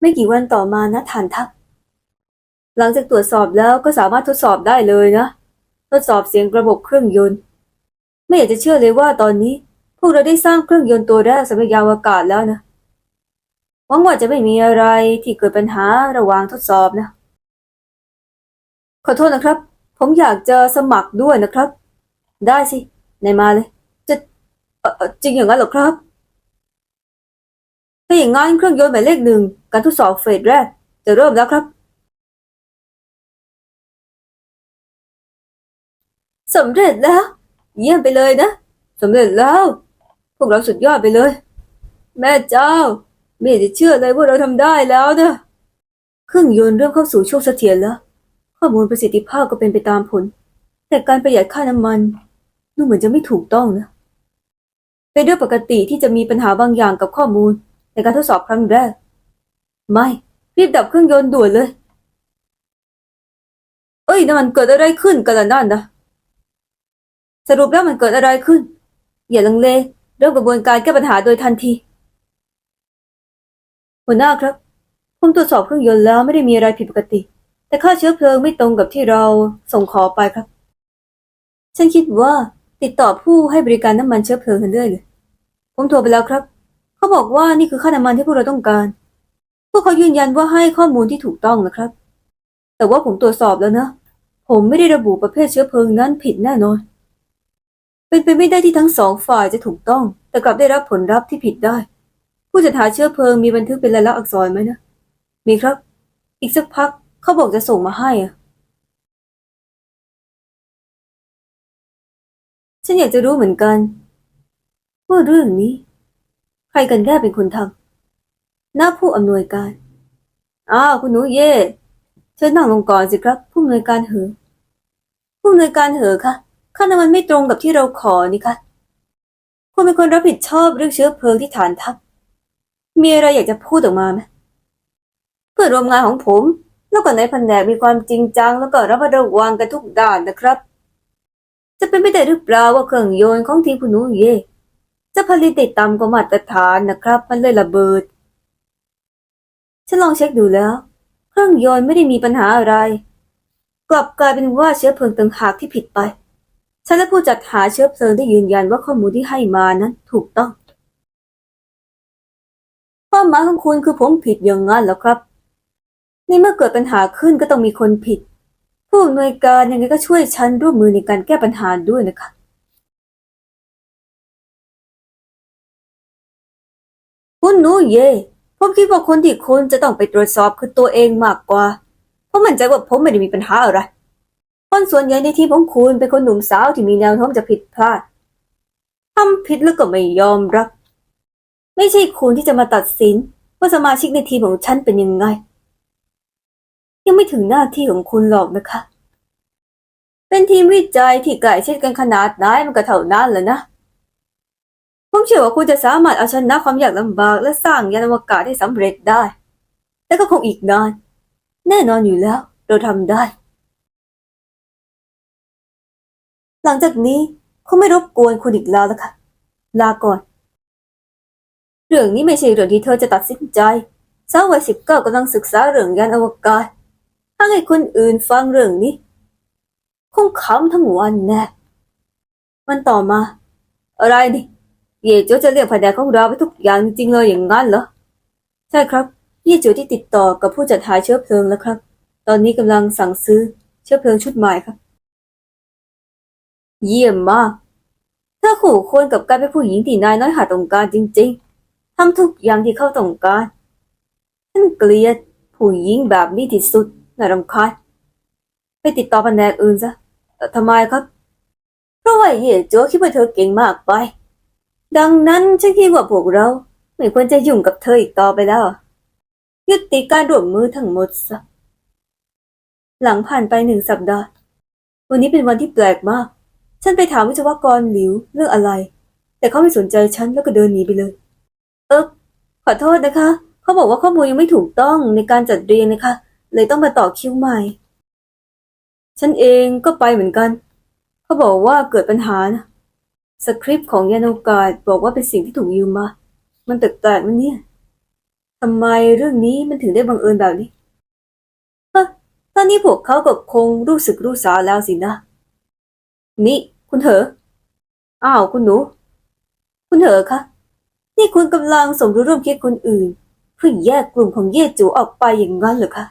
ไม่กี่วันต่อมานะฐานทัพ หลังจากตรวจสอบแล้วก็สามารถทดสอบได้เลยนะ ทดสอบเสียงระบบเครื่องยนต์ ไม่อยากจะเชื่อเลยว่าตอนนี้ พวกเราได้สร้างเครื่องยนต์ตัวแรกสำหรับยานอวกาศแล้วนะหวังว่าจะไม่มีอะไรที่เกิดปัญหาระหว่างทดสอบนะ ขอโทษนะครับ ผมอยากจะสมัครด้วยนะครับ ได้สินายมาเลย จะจริงอย่างนั้นหรอครับ ถ้าอย่างงั้นเครื่องยนต์หมายเลขหนึ่งการทดสอบเฟสแรกจะเริ่มแล้วครับสำเร็จแล้ว เยี่ยมไปเลยนะสำเร็จแล้ว พวกเราสุดยอดไปเลย แม่เจ้า ไม่จะเชื่อเลยว่าเราทำได้แล้วนะเครื่องยนต์เริ่มเข้าสู่ช่วงเสถียรแล้ว ข้อมูลประสิทธิภาพก็เป็นไปตามผล แต่การประหยัดค่าน้ำมันดูเหมือนจะไม่ถูกต้องนะเป็นเรื่องปกติที่จะมีปัญหาบางอย่างกับข้อมูล ในการทดสอบครั้งแรก ไม่ รีบดับเครื่องยนต์ด่วนเลย เอ้ยนั่นมันเกิดอะไรขึ้นกันล่ะนั่นนะสรุปแล้วมันเกิดอะไรขึ้น อย่าลังเลเริ่มกระบวนการแก้ปัญหาโดยทันทีหัวหน้าครับ ผมตรวจสอบเครื่องยนต์แล้วไม่ได้มีอะไรผิดปกติ แต่ค่าเชื้อเพลิงไม่ตรงกับที่เราส่งขอไปครับ ฉันคิดว่าติดต่อผู้ให้บริการน้ำมันเชื้อเพลิงกันเรื่อยเลย ผมโทรไปแล้วครับ เขาบอกว่านี่คือค่าน้ำมันที่พวกเราต้องการ พวกเขายืนยันว่าให้ข้อมูลที่ถูกต้องนะครับ แต่ว่าผมตรวจสอบแล้วนะ ผมไม่ได้ระบุประเภทเชื้อเพลิงนั้นผิดแน่นอน เป็นไปไม่ได้ที่ทั้งสองฝ่ายจะถูกต้อง แต่กลับได้รับผลลัพธ์ที่ผิดได้ ผู้จัดหาเชื้อเพลิงมีบันทึกเป็นลายลักษณ์อักษรไหมนะ มีครับ อีกสักพักเขาบอกจะส่งมาให้อะฉันอยากจะรู้เหมือนกัน ว่าเรื่องนี้ รกันแน่เป็นคนทำหน้าผู้อำนวยการ อ้าวคุณหนูเย่เชิญนั่งลงก่อนสิครับ ผู้อำนวยการเหอ ผู้อำนวยการเหอคะค่าน้ำมันไม่ตรงกับที่เราขอนี่คะคุณเป็นคนรับผิดชอบเรื่องเชื้อเพลิงที่ฐานทัพ มีอะไรอยากจะพูดออกมาไหมเพื่อนร่วมงานของผม แล้วก็ในแผนกมีความจริงจัง แล้วก็ระมัดระวังกันทุกด้านนะครับ จะเป็นไปได้หรือเปล่าว่าเครื่องยนต์ของทีมคุณหนูเย่ จะผลิตได้ต่ำกว่ามาตรฐานนะครับ มันเลยระเบิด ฉันลองเช็คดูแล้ว เครื่องยนต์ไม่ได้มีปัญหาอะไร กลับกลายเป็นว่าเชื้อเพลิงต่างหากที่ผิดไป ฉันและผู้จัดหาเชื้อเพลิงได้ยืนยันว่าข้อมูลที่ให้มานั้นถูกต้องความหมายของคุณคือผมผิดอย่างนั้นเหรอครับนี่เมื่อเกิดปัญหาขึ้นก็ต้องมีคนผิด ผู้อำนวยการยังไงก็ช่วยฉันร่วมมือในการแก้ปัญหาด้วยนะคะ คุณหนูเย่ผมคิดว่าคนที่คุณจะต้องไปตรวจสอบคือตัวเองมากกว่า เพราะมั่นใจว่าผมไม่ได้มีปัญหาอะไร คนส่วนใหญ่ในทีมของคุณเป็นคนหนุ่มสาวที่มีแนวโน้มจะผิดพลาดทำผิดแล้วก็ไม่ยอมรับ ไม่ใช่คุณที่จะมาตัดสิน ว่าสมาชิกในทีมของฉันเป็นยังไง ยังไม่ถึงหน้าที่ของคุณหรอกนะคะ เป็นทีมวิจัยที่ใกล้ชิดกันขนาดไหนมันก็เท่านั้นแหละนะ ผมเชื่อว่าคุณจะสามารถเอาชนะความยากลำบากและสร้างยานอวกาศให้สำเร็จได้แต่ก็คงอีกนาน แน่นอนอยู่แล้ว เราทำได้ หลังจากนี้คงไม่รบกวนคุณอีกแล้วละค่ะ ลาก่อน เรื่องนี้ไม่ใช่เรื่องที่เธอจะตัดสินใจสาววัยสิบเก้ากำลังศึกษาเรื่องยานอวกาศถ้าให้คนอื่นฟังเรื่องนี้ คงขำทั้งวันแน่มันต่อมา อะไรนี่ เย่โจจะเรียกแผนกของเราไปทุกอย่างจริงเลยอย่างนั้นเหรอ ใช่ครับ เย่โจที่ติดต่อกับผู้จัดหาเชื้อเพลิงแล้วครับ ตอนนี้กำลังสั่งซื้อเชื้อเพลิงชุดใหม่ครับ เยี่ยมมาก ถ้าคู่ควรกับการเป็นผู้หญิงที่นายน้อยหาต้องการจริง ๆทำทุกอย่างที่เข้าต้องการฉันเกลียดผู้หญิงแบบนี้ที่สุดน่ารำคาญไปติดต่อแผนกอื่นซะทำไมครับ เพราะว่าเย่โจคิดว่าเธอเก่งมากไป ดังนั้นฉันคิดว่าพวกเรา ไม่ควรจะยุ่งกับเธออีกต่อไปแล้ว ยุติการร่วมมือทั้งหมดซะหลังผ่านไปหนึ่งสัปดาห์ วันนี้เป็นวันที่แปลกมาก ฉันไปถามวิศวกรหลิวเรื่องอะไร แต่เขาไม่สนใจฉันแล้วก็เดินหนีไปเลย เออขอโทษนะคะ เขาบอกว่าข้อมูลยังไม่ถูกต้องในการจัดเรียงนะคะ เลยต้องมาต่อคิวใหม่ ฉันเองก็ไปเหมือนกัน เขาบอกว่าเกิดปัญหานะ สคริปต์ของยานอวกาศบอกว่าเป็นสิ่งที่ถูกยืมมา มันแปลกๆนเนี่ยทำไมเรื่องนี้มันถึงได้บังเอิญแบบนี้ฮะตอนนี้พวกเขาก็คงรู้สึกรู้สาแล้วสินะ นี่ คุณเถออ้าวคุณหนู คุณเถอคะ นี่คุณกำลังสมรู้ร่วมคิดคนอื่น เพื่อแยกกลุ่มของเย่จูออกไปอย่างนั้นเหรอคะ